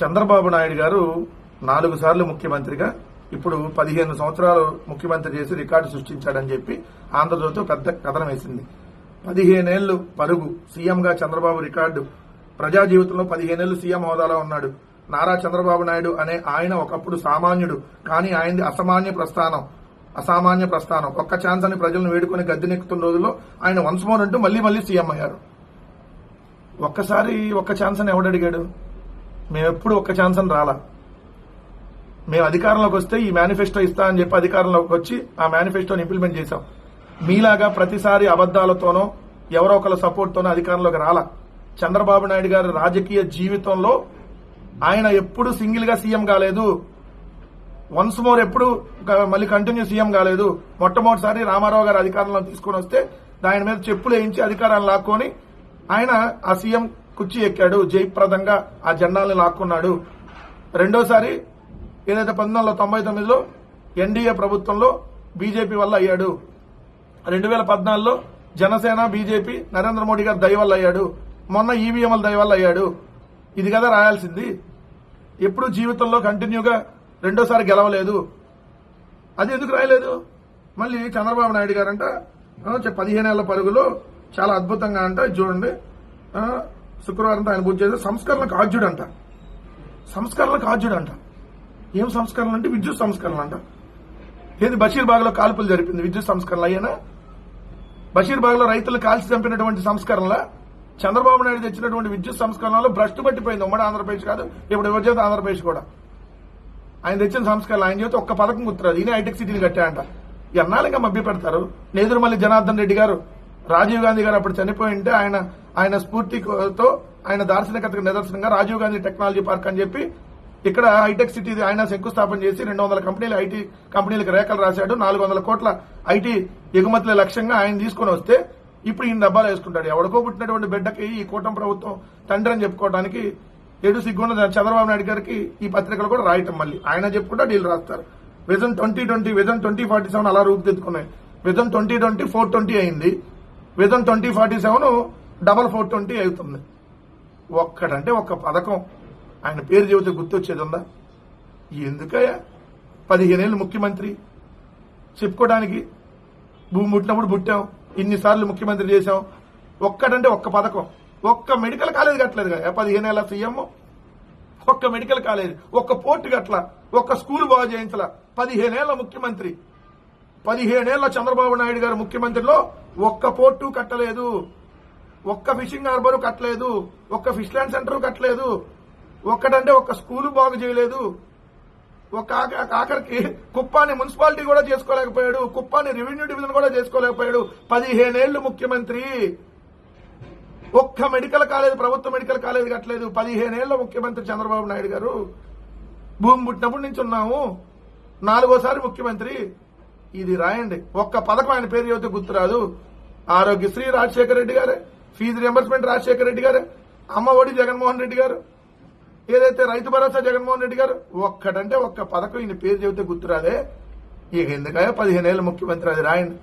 చంద్రబాబు నాయుడు గారు నాలుగు సార్లు ముఖ్యమంత్రిగా ఇప్పుడు పదిహేను సంవత్సరాలు ముఖ్యమంత్రి చేసి రికార్డు సృష్టించాడని చెప్పి ఆంధ్రజ్యోతితో పెద్ద కథనం వేసింది. పదిహేనేళ్ళు పరుగు సీఎంగా చంద్రబాబు రికార్డు. ప్రజా జీవితంలో పదిహేనేళ్ళు సీఎం హోదాలో ఉన్నాడు. నారా చంద్రబాబు నాయుడు అనే ఆయన ఒకప్పుడు సామాన్యుడు కానీ ఆయనది అసామాన్య ప్రస్థానం. అసామాన్య ప్రస్థానం. ఒక్క ఛాన్స్ అని ప్రజలను వేడుకొని గద్దెనెక్కుతున్న రోజుల్లో ఆయన వన్స్ మోర్ అంటూ మళ్ళీ మళ్ళీ సీఎం అయ్యారు. ఒక్కసారి ఒక్క ఛాన్స్ అని ఎవడు అడిగాడు? మేము ఎప్పుడు ఒక్క ఛాన్స్ అని రాలా. మేము అధికారంలోకి వస్తే ఈ మేనిఫెస్టో ఇస్తా అని చెప్పి అధికారంలోకి వచ్చి ఆ మేనిఫెస్టోని ఇంప్లిమెంట్ చేశాం. మీలాగా ప్రతిసారి అబద్దాలతోనో ఎవరో ఒకళ్ళ సపోర్ట్తోనో అధికారంలోకి రాలా. చంద్రబాబు నాయుడు గారి రాజకీయ జీవితంలో ఆయన ఎప్పుడు సింగిల్గా సీఎం కాలేదు. వన్స్ మోర్ ఎప్పుడు మళ్ళీ కంటిన్యూ సీఎం కాలేదు. మొట్టమొదటిసారి రామారావు గారు అధికారంలో తీసుకొని వస్తే ఆయన మీద చెప్పులు వేయించి అధికారాన్ని లాక్కొని ఆయన ఆ సీఎం కుర్చీ ఎక్కాడు జయప్రదంగా ఆ జెండాల్ని లాక్కున్నాడు. రెండోసారి ఏదైతే పంతొమ్మిది వందల తొంభై తొమ్మిదిలో ఎన్డీఏ ప్రభుత్వంలో బీజేపీ వల్ల అయ్యాడు. రెండు వేల పద్నాలుగులో జనసేన బీజేపీ నరేంద్ర మోడీ గారు దయ వల్ల అయ్యాడు. మొన్న ఈవీఎంల దయ వల్ల అయ్యాడు. ఇది కదా రాయాల్సింది. ఎప్పుడు జీవితంలో కంటిన్యూగా రెండోసారి గెలవలేదు. అది ఎందుకు రాయలేదు? మళ్ళీ చంద్రబాబు నాయుడు గారంట పదిహేనేళ్ళ పరుగులో చాలా అద్భుతంగా అంట చూడండి. శుక్రవారం ఆయన పూజ చేస్తే సంస్కరణకు ఆజ్యుడు అంట సంస్కరణలకు ఆజ్యుడు అంట ఏం సంస్కరణలు అంటే విద్యుత్ సంస్కరణలు అంట. ఏది బషీర్బాగ్లో కాల్పులు జరిపింది? విద్యుత్ సంస్కరణలు అయ్యానా బషీర్బాగ్లో రైతులు కాల్చి చంపినటువంటి సంస్కరణల? చంద్రబాబు నాయుడు తెచ్చినటువంటి విద్యుత్ సంస్కరణలో భ్రష్టు పట్టిపోయింది. ఉమ్మడి ఆంధ్రప్రదేశ్ కాదు ఇప్పుడు యువజేత ఆంధ్రప్రదేశ్ కూడా. ఆయన తెచ్చిన సంస్కరణలు ఆయన చేత ఒక్క పథకం గుర్తురాదు. ఈయన హైటెక్ సిటీని కట్టాయంట. ఎన్నాళ్ళుగా మభ్య పెడతారు? నేదురుమల్లి జనార్దన్ రెడ్డి గారు రాజీవ్ గాంధీ గారు అప్పుడు చనిపోయి ఉంటే ఆయన ఆయన స్ఫూర్తితో ఆయన దార్శనికతకు నిదర్శనంగా రాజీవ్ గాంధీ టెక్నాలజీ పార్క్ అని చెప్పి ఇక్కడ హైటెక్ సిటీ ఆయన శంకుస్థాపన చేసి రెండు వందల కంపెనీలు ఐటీ కంపెనీలకు రేఖలు రాశాడు. నాలుగు వందల కోట్ల ఐటీ ఎగుమతుల లక్ష్యంగా ఆయన తీసుకొని వస్తే ఇప్పుడు ఈయన డబ్బాలు వేసుకుంటాడు. ఎవడికో పుట్టినటువంటి బిడ్డకి ఈ కూటమి ప్రభుత్వం తండ్రి అని చెప్పుకోవడానికి ఏడు సిగ్గున్న చంద్రబాబు నాయుడు గారికి ఈ పత్రికలు కూడా రాయటం మళ్ళీ. ఆయన చెప్పుకుంటా డీల్ రాస్తారు. Vision twenty twenty vision twenty forty seven అలా రూపుదిద్దుకున్నాయి. Vision twenty twenty four twenty అయింది. Vision twenty forty seven double four twenty అవుతుంది ఒక్కటంటే ఒక్క పథకం. ఆయన పేరు చెబితే గుర్తొచ్చేది ఉందా? ఎందుకయ్యా? పదిహేనేళ్ళు ముఖ్యమంత్రి. చెప్పుకోవడానికి భూమి పుట్టినప్పుడు పుట్టాం ఇన్నిసార్లు ముఖ్యమంత్రి చేశాం ఒక్కటంటే ఒక్క పథకం. ఒక్క మెడికల్ కాలేజ్ కట్టలేదు కదా పదిహేనేళ్ళ సీఎం? ఒక్క మెడికల్ కాలేజ్. ఒక్క పోర్టు కట్టలా. ఒక్క స్కూల్ బాగు చేయించలా. పదిహేనేళ్ళ ముఖ్యమంత్రి. పదిహేనేళ్ళ చంద్రబాబు నాయుడు గారు ముఖ్యమంత్రిలో ఒక్క పోర్టు కట్టలేదు. ఒక్క ఫిషింగ్ హార్బర్ కట్టలేదు. ఒక్క ఫిష్ ల్యాండ్ సెంటర్ కట్టలేదు. ఒక్కటంటే ఒక్క స్కూలు బాగు చేయలేదు. ఒక ఆఖరికి కుప్పాన్ని మున్సిపాలిటీ కూడా చేసుకోలేకపోయాడు. కుప్పాన్ని రెవెన్యూ డివిజన్ కూడా చేసుకోలేకపోయాడు. పదిహేనేళ్ళు ముఖ్యమంత్రి. ఒక్క మెడికల్ కాలేజ్ ప్రభుత్వ మెడికల్ కాలేజ్ కట్టలేదు. పదిహేనేళ్ళ ముఖ్యమంత్రి చంద్రబాబు నాయుడు గారు. భూమి పుట్టినప్పటి నుంచి ఉన్నాము. నాలుగోసారి ముఖ్యమంత్రి. ఇది రాయండి. ఒక్క పథకం ఆయన పేరు చదివితే గుర్తురాదు. ఆరోగ్యశ్రీ రాజశేఖర రెడ్డి గారే ఫీజు రియంబర్స్మెంట్ రాజశేఖర రెడ్డి గారే అమ్మ ఒడి జగన్మోహన్ రెడ్డి గారు ఏదైతే రైతు భరోసా జగన్మోహన్ రెడ్డి గారు ఒక్కటంటే ఒక్క పథకం ఈయన పేరు చెబితే గుర్తురాదే. ఇక పదిహేను ఏళ్ళ ముఖ్యమంత్రి అది రాయండి.